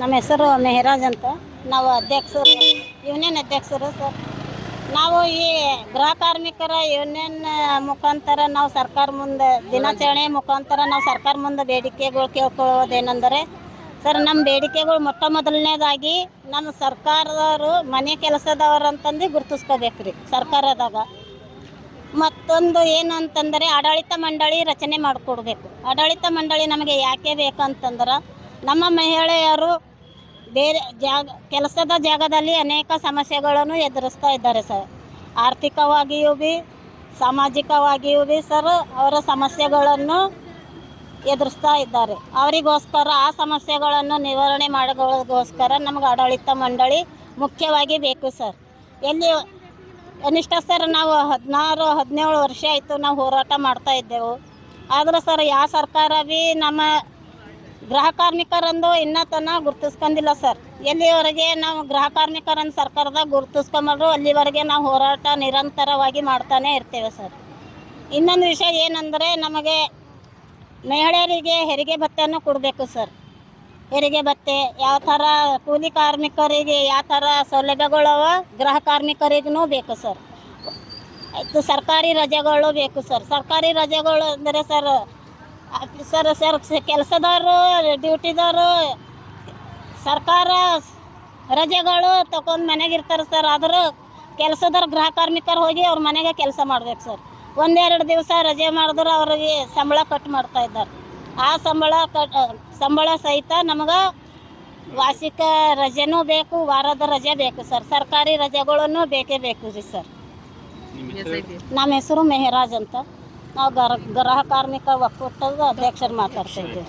ನಮ್ಮ ಹೆಸರು ಮೆಹರಾಜ್ ಅಂತ. ನಾವು ಅಧ್ಯಕ್ಷರು ಯೂನಿಯನ್ ಅಧ್ಯಕ್ಷರು ಸರ್. ನಾವು ಈ ಗೃಹ ಕಾರ್ಮಿಕರ ಯೂನಿಯನ್ ಮುಖಾಂತರ ನಾವು ಸರ್ಕಾರ ಮುಂದೆ, ದಿನಾಚರಣೆ ಮುಖಾಂತರ ನಾವು ಸರ್ಕಾರ ಮುಂದೆ ಬೇಡಿಕೆಗಳು ಕೇಳ್ಕೊಳ್ಳೋದೇನೆಂದರೆ, ಸರ್, ನಮ್ಮ ಬೇಡಿಕೆಗಳು ಮೊಟ್ಟ ಮೊದಲನೇದಾಗಿ ನಮ್ಮ ಸರ್ಕಾರದವರು ಮನೆ ಕೆಲಸದವ್ರು ಅಂತಂದು ಗುರುತಿಸ್ಕೋಬೇಕು ರೀ ಸರ್ಕಾರದಾಗ. ಮತ್ತೊಂದು ಏನು ಅಂತಂದರೆ, ಆಡಳಿತ ಮಂಡಳಿ ರಚನೆ ಮಾಡಿಕೊಡ್ಬೇಕು. ಆಡಳಿತ ಮಂಡಳಿ ನಮಗೆ ಯಾಕೆ ಬೇಕಂತಂದ್ರೆ, ನಮ್ಮ ಮಹಿಳೆಯರು ಬೇರೆ ಜಾಗ, ಕೆಲಸದ ಜಾಗದಲ್ಲಿ ಅನೇಕ ಸಮಸ್ಯೆಗಳನ್ನು ಎದುರಿಸ್ತಾ ಇದ್ದಾರೆ ಸರ್. ಆರ್ಥಿಕವಾಗಿಯೂ ಬಿ, ಸಾಮಾಜಿಕವಾಗಿಯೂ ಬಿ ಸರ್ ಅವರ ಸಮಸ್ಯೆಗಳನ್ನು ಎದುರಿಸ್ತಾ ಇದ್ದಾರೆ. ಅವರಿಗೋಸ್ಕರ ಆ ಸಮಸ್ಯೆಗಳನ್ನು ನಿವಾರಣೆ ಮಾಡೋದಕ್ಕೋಸ್ಕರ ನಮ್ಗೆ ಆಡಳಿತ ಮಂಡಳಿ ಮುಖ್ಯವಾಗಿ ಬೇಕು ಸರ್. ಎಲ್ಲಿ ಕನಿಷ್ಠ ಸರ್ ನಾವು ಹದಿನಾರು, ಹದಿನೇಳು ವರ್ಷ ಆಯಿತು ನಾವು ಹೋರಾಟ ಮಾಡ್ತಾ ಇದ್ದೆವು. ಆದ್ರೆ ಸರ್ ಯಾವ ಸರ್ಕಾರ ಭೀ ನಮ್ಮ ಗೃಹ ಕಾರ್ಮಿಕರಂದು ಇನ್ನೂ ತನ ಗುರ್ತಿಸ್ಕೊಂಡಿಲ್ಲ ಸರ್. ಎಲ್ಲಿವರೆಗೆ ನಾವು ಗೃಹ ಕಾರ್ಮಿಕರನ್ನು ಸರ್ಕಾರದಾಗ ಗುರುತಿಸ್ಕೊಂಬಲ್ರು ಅಲ್ಲಿವರೆಗೆ ನಾವು ಹೋರಾಟ ನಿರಂತರವಾಗಿ ಮಾಡ್ತಾನೆ ಇರ್ತೇವೆ ಸರ್. ಇನ್ನೊಂದು ವಿಷಯ ಏನಂದರೆ ನಮಗೆ ಮಹಿಳೆಯರಿಗೆ ಹೆರಿಗೆ ಭತ್ತೆಯನ್ನು ಕೊಡಬೇಕು ಸರ್. ಹೆರಿಗೆ ಭತ್ತೆ ಯಾವ ಥರ ಕೂಲಿ ಕಾರ್ಮಿಕರಿಗೆ ಯಾವ ಥರ ಸೌಲಭ್ಯಗಳವ ಗೃಹ ಕಾರ್ಮಿಕರಿಗೂ ಬೇಕು ಸರ್. ಆಯಿತು, ಸರ್ಕಾರಿ ರಜೆಗಳು ಬೇಕು ಸರ್. ಸರ್ಕಾರಿ ರಜೆಗಳು ಅಂದರೆ ಸರ್ ಆಫೀಸರ್ ಸರ್ ಕೆಲಸದವರು ಡ್ಯೂಟಿದವರು ಸರ್ಕಾರ ರಜೆಗಳು ತಗೊಂಡು ಮನೆಗೆ ಇರ್ತಾರೆ ಸರ್ ಆದರೂ ಕೆಲಸದವ್ರು ಗೃಹ ಕಾರ್ಮಿಕರು ಹೋಗಿ ಅವ್ರ ಮನೆಗೆ ಕೆಲಸ ಮಾಡ್ಬೇಕು ಸರ್ ಒಂದೆರಡು ದಿವಸ ರಜೆ ಮಾಡಿದ್ರೆ ಅವ್ರಿಗೆ ಸಂಬಳ ಕಟ್ ಮಾಡ್ತಾ ಇದ್ದಾರೆ. ಆ ಸಂಬಳ ಕಟ್ ಸಂಬಳ ಸಹಿತ ನಮಗೆ ವಾರ್ಷಿಕ ರಜೆನೂ ಬೇಕು ವಾರದ ರಜೆ ಬೇಕು ಸರ್ ಸರ್ಕಾರಿ ರಜೆಗಳನ್ನು ಬೇಕೇ ಬೇಕು ರೀ ಸರ್ ನಮ್ಮ ಹೆಸರು ಮೆಹರಾಜ್ ಅಂತ. ನಾವು ಗರ ಗೃಹ ಕಾರ್ಮಿಕ ಒಕ್ಕೂಟದ ಅಧ್ಯಕ್ಷರು ಮಾತಾಡ್ತಾ ಇದ್ದೀವಿ